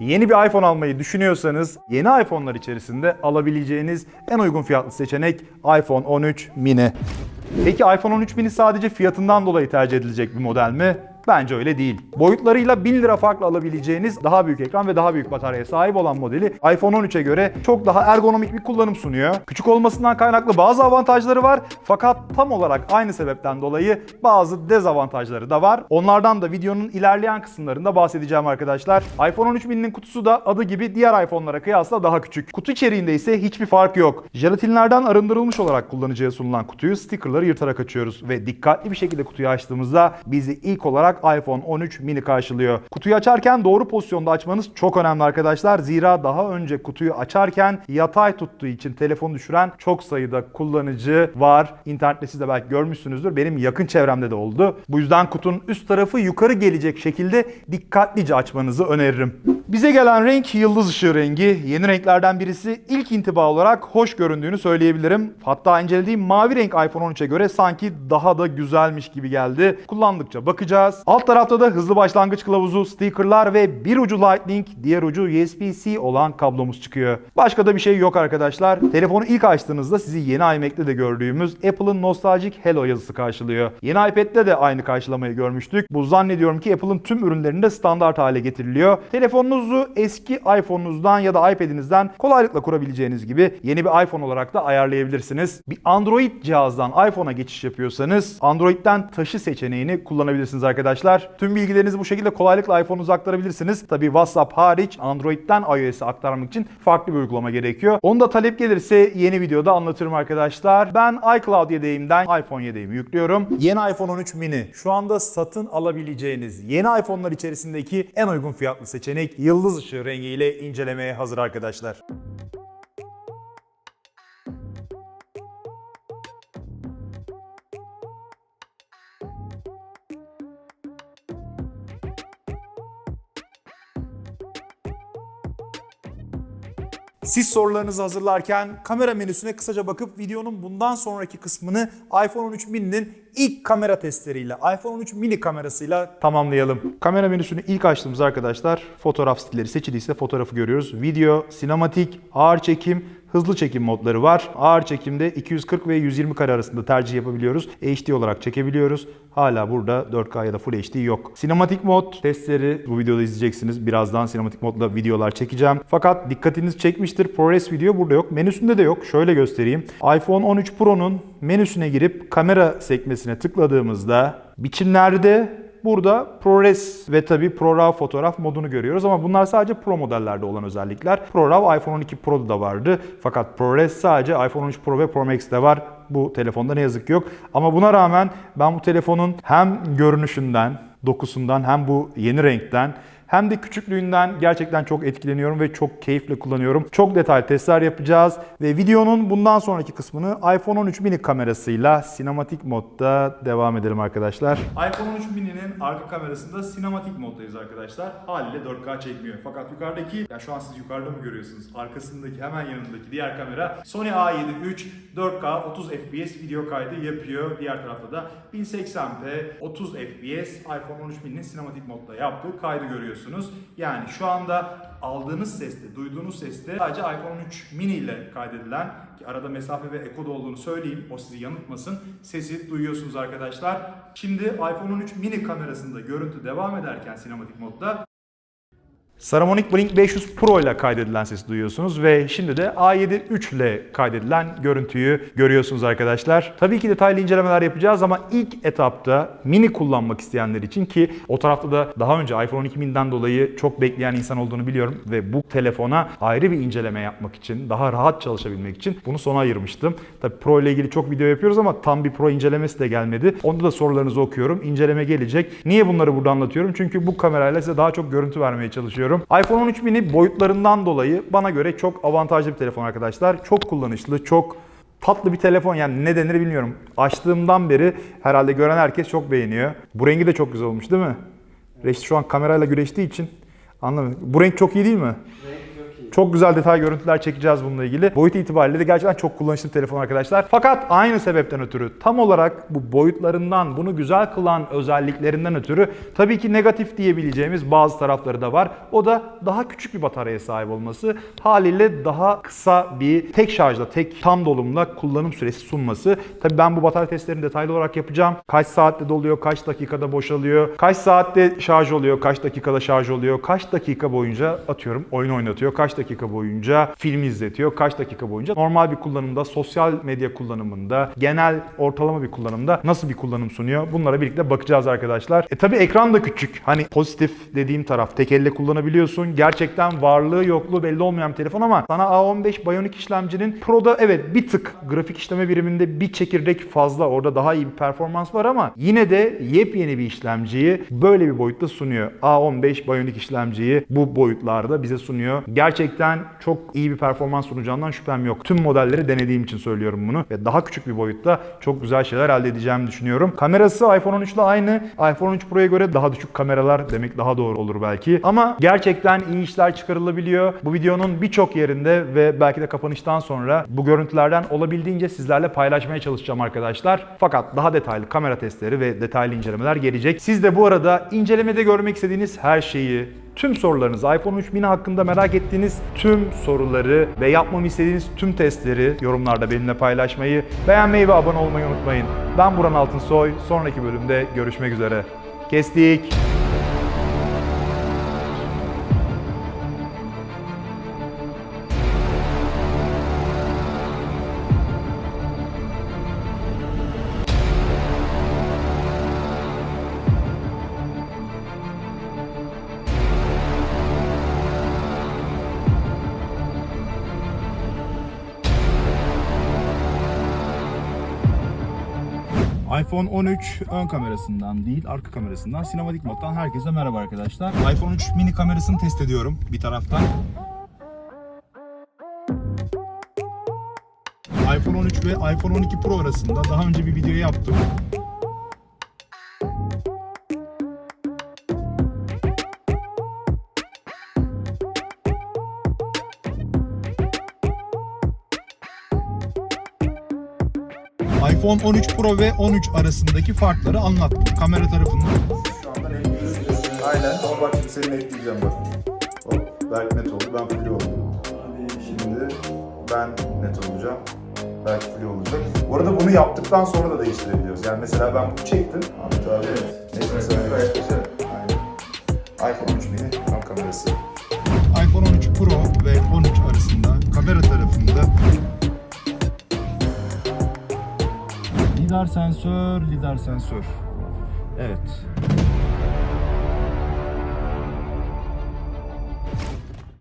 Yeni bir iPhone almayı düşünüyorsanız yeni iPhone'lar içerisinde alabileceğiniz en uygun fiyatlı seçenek iPhone 13 mini. Peki iPhone 13 mini sadece fiyatından dolayı tercih edilecek bir model mi? Bence öyle değil. Boyutlarıyla 1000 lira farklı alabileceğiniz daha büyük ekran ve daha büyük bataryaya sahip olan modeli iPhone 13'e göre çok daha ergonomik bir kullanım sunuyor. Küçük olmasından kaynaklı bazı avantajları var fakat tam olarak aynı sebepten dolayı bazı dezavantajları da var. Onlardan da videonun ilerleyen kısımlarında bahsedeceğim arkadaşlar. iPhone 13 mini'nin kutusu da adı gibi diğer iPhone'lara kıyasla daha küçük. Kutu içeriğinde ise hiçbir fark yok. Jelatinlerden arındırılmış olarak kullanıcıya sunulan kutuyu stickerları yırtarak açıyoruz ve dikkatli bir şekilde kutuyu açtığımızda bizi ilk olarak iPhone 13 mini karşılıyor. Kutuyu açarken doğru pozisyonda açmanız çok önemli arkadaşlar. Zira daha önce kutuyu açarken yatay tuttuğu için telefonu düşüren çok sayıda kullanıcı var. İnternette siz de belki görmüşsünüzdür. Benim yakın çevremde de oldu. Bu yüzden kutunun üst tarafı yukarı gelecek şekilde dikkatlice açmanızı öneririm. Bize gelen renk yıldız ışığı rengi. Yeni renklerden birisi ilk intiba olarak hoş göründüğünü söyleyebilirim. Hatta incelediğim mavi renk iPhone 13'e göre sanki daha da güzelmiş gibi geldi. Kullandıkça bakacağız. Alt tarafta da hızlı başlangıç kılavuzu, stickerlar ve bir ucu Lightning, diğer ucu USB-C olan kablomuz çıkıyor. Başka da bir şey yok arkadaşlar. Telefonu ilk açtığınızda sizi yeni iMac'te de gördüğümüz Apple'ın nostaljik Hello yazısı karşılıyor. Yeni iPad'de de aynı karşılamayı görmüştük. Bu zannediyorum ki Apple'ın tüm ürünlerinde standart hale getiriliyor. Telefonunuzu eski iPhone'unuzdan ya da iPad'inizden kolaylıkla kurabileceğiniz gibi yeni bir iPhone olarak da ayarlayabilirsiniz. Bir Android cihazdan iPhone'a geçiş yapıyorsanız Android'den taşı seçeneğini kullanabilirsiniz arkadaşlar. Tüm bilgilerinizi bu şekilde kolaylıkla iPhone'unuza aktarabilirsiniz. Tabii WhatsApp hariç Android'den iOS'e aktarmak için farklı bir uygulama gerekiyor. Onu da talep gelirse yeni videoda anlatırım arkadaşlar. Ben iCloud yedeğimden iPhone yedeğimi yüklüyorum. Yeni iPhone 13 mini şu anda satın alabileceğiniz yeni iPhone'lar içerisindeki en uygun fiyatlı seçenek yıldız ışığı rengiyle incelemeye hazır arkadaşlar. Siz sorularınızı hazırlarken kamera menüsüne kısaca bakıp videonun bundan sonraki kısmını iPhone 13 mini'nin ilk kamera testleriyle, iPhone 13 mini kamerasıyla tamamlayalım. Kamera menüsünü ilk açtığımız arkadaşlar fotoğraf stilleri seçiliyse fotoğrafı görüyoruz. Video, sinematik, ağır çekim, hızlı çekim modları var. Ağır çekimde 240 ve 120 kare arasında tercih yapabiliyoruz. HD olarak çekebiliyoruz. Hala burada 4K ya da Full HD yok. Sinematik mod testleri bu videoda izleyeceksiniz. Birazdan sinematik modla videolar çekeceğim. Fakat dikkatinizi çekmiştir. ProRes video burada yok. Menüsünde de yok. Şöyle göstereyim. iPhone 13 Pro'nun menüsüne girip kamera sekmesine tıkladığımızda biçimlerde Burada ProRes ve tabii ProRAW fotoğraf modunu görüyoruz ama bunlar sadece Pro modellerde olan özellikler. ProRAW iPhone 12 Pro'da da vardı fakat ProRes sadece iPhone 13 Pro ve Pro Max'te var. Bu telefonda ne yazık ki yok. Ama buna rağmen ben bu telefonun hem görünüşünden, dokusundan hem bu yeni renkten hem de küçüklüğünden gerçekten çok etkileniyorum ve çok keyifle kullanıyorum. Çok detaylı testler yapacağız ve videonun bundan sonraki kısmını iPhone 13 mini kamerasıyla sinematik modda devam edelim arkadaşlar. iPhone 13 mini'nin arka kamerasında sinematik moddayız arkadaşlar. Haliyle 4K çekmiyor. Fakat yukarıdaki, ya şu an siz yukarıda mı görüyorsunuz? Arkasındaki hemen yanındaki diğer kamera Sony A7 III 4K 30 FPS video kaydı yapıyor. Diğer tarafta da 1080p 30 FPS iPhone 13 mini'nin sinematik modda yaptığı kaydı görüyorsunuz. Yani şu anda aldığınız seste, duyduğunuz seste sadece iPhone 13 mini ile kaydedilen ki arada mesafe ve ekoda olduğunu söyleyeyim o sizi yanıltmasın. Sesi duyuyorsunuz arkadaşlar. Şimdi iPhone 13 mini kamerasında görüntü devam ederken sinematik modda Saramonic Blink 500 Pro ile kaydedilen sesi duyuyorsunuz ve şimdi de A7 III ile kaydedilen görüntüyü görüyorsunuz arkadaşlar. Tabii ki detaylı incelemeler yapacağız ama ilk etapta mini kullanmak isteyenler için ki o tarafta da daha önce iPhone 12 mini'den dolayı çok bekleyen insan olduğunu biliyorum ve bu telefona ayrı bir inceleme yapmak için, daha rahat çalışabilmek için bunu sona ayırmıştım. Tabii Pro ile ilgili çok video yapıyoruz ama tam bir Pro incelemesi de gelmedi. Onda da sorularınızı okuyorum. İnceleme gelecek. Niye bunları burada anlatıyorum? Çünkü bu kamerayla size daha çok görüntü vermeye çalışıyorum. iPhone 13 mini boyutlarından dolayı bana göre çok avantajlı bir telefon arkadaşlar. Çok kullanışlı, çok tatlı bir telefon yani ne denir bilmiyorum. Açtığımdan beri herhalde gören herkes çok beğeniyor. Bu rengi de çok güzel olmuş değil mi? Reşit şu an kamerayla güreştiği için anlamıyorum. Bu renk çok iyi değil mi? Renk çok güzel detay görüntüler çekeceğiz bununla ilgili. Boyut itibariyle de gerçekten çok kullanışlı telefon arkadaşlar. Fakat aynı sebepten ötürü tam olarak bu boyutlarından, bunu güzel kılan özelliklerinden ötürü tabii ki negatif diyebileceğimiz bazı tarafları da var. O da daha küçük bir bataryaya sahip olması. Haliyle daha kısa bir tek şarjla, tek tam dolumla kullanım süresi sunması. Tabii ben bu batarya testlerini detaylı olarak yapacağım. Kaç saatte doluyor, kaç dakikada boşalıyor, kaç saatte şarj oluyor, kaç dakikada şarj oluyor, kaç dakika boyunca atıyorum oyun oynatıyor, kaç dakika boyunca film izletiyor, kaç dakika boyunca normal bir kullanımda, sosyal medya kullanımında, genel ortalama bir kullanımda nasıl bir kullanım sunuyor? Bunlara birlikte bakacağız arkadaşlar. E tabi ekran da küçük. Hani pozitif dediğim taraf tek elle kullanabiliyorsun. Gerçekten varlığı yokluğu belli olmayan bir telefon ama sana A15 Bionic işlemcinin Pro'da evet bir tık grafik işleme biriminde bir çekirdek fazla. Orada daha iyi bir performans var ama yine de yepyeni bir işlemciyi böyle bir boyutta sunuyor. A15 Bionic işlemciyi bu boyutlarda bize sunuyor. Gerçekten çok iyi bir performans sunacağından şüphem yok. Tüm modelleri denediğim için söylüyorum bunu ve daha küçük bir boyutta çok güzel şeyler elde edeceğimi düşünüyorum. Kamerası iPhone 13 ile aynı. iPhone 13 Pro'ya göre daha düşük kameralar demek daha doğru olur belki. Ama gerçekten iyi işler çıkarılabiliyor. Bu videonun birçok yerinde ve belki de kapanıştan sonra bu görüntülerden olabildiğince sizlerle paylaşmaya çalışacağım arkadaşlar. Fakat daha detaylı kamera testleri ve detaylı incelemeler gelecek. Siz de bu arada incelemede görmek istediğiniz her şeyi, tüm sorularınızı, iPhone 3 mini hakkında merak ettiğiniz tüm soruları ve yapmamı istediğiniz tüm testleri yorumlarda benimle paylaşmayı, beğenmeyi ve abone olmayı unutmayın. Ben Buran Altınsoy. Sonraki bölümde görüşmek üzere. Kestik. iPhone 13 ön kamerasından değil, arka kamerasından, sinematik moddan herkese merhaba arkadaşlar. iPhone 3 mini kamerasını test ediyorum bir taraftan. iPhone 13 ve iPhone 12 Pro arasında daha önce bir video yaptım. iPhone 13 Pro ve 13 arasındaki farkları anlattım. Kamera tarafında Şu anda gözüküyorsun. Aynen ama bak şimdi seni netleyeceğim bak. Hop Berk net oldu ben Fli oldum. Şimdi ben net olacağım. Berk Fli olacak. Bu arada bunu yaptıktan sonra da değiştirebiliyoruz. Yani mesela ben bunu çektim. Ahmet abi net mesela. Aynen. iPhone 3 mini ön kamerası. Lidar sensör, lidar sensör. Evet.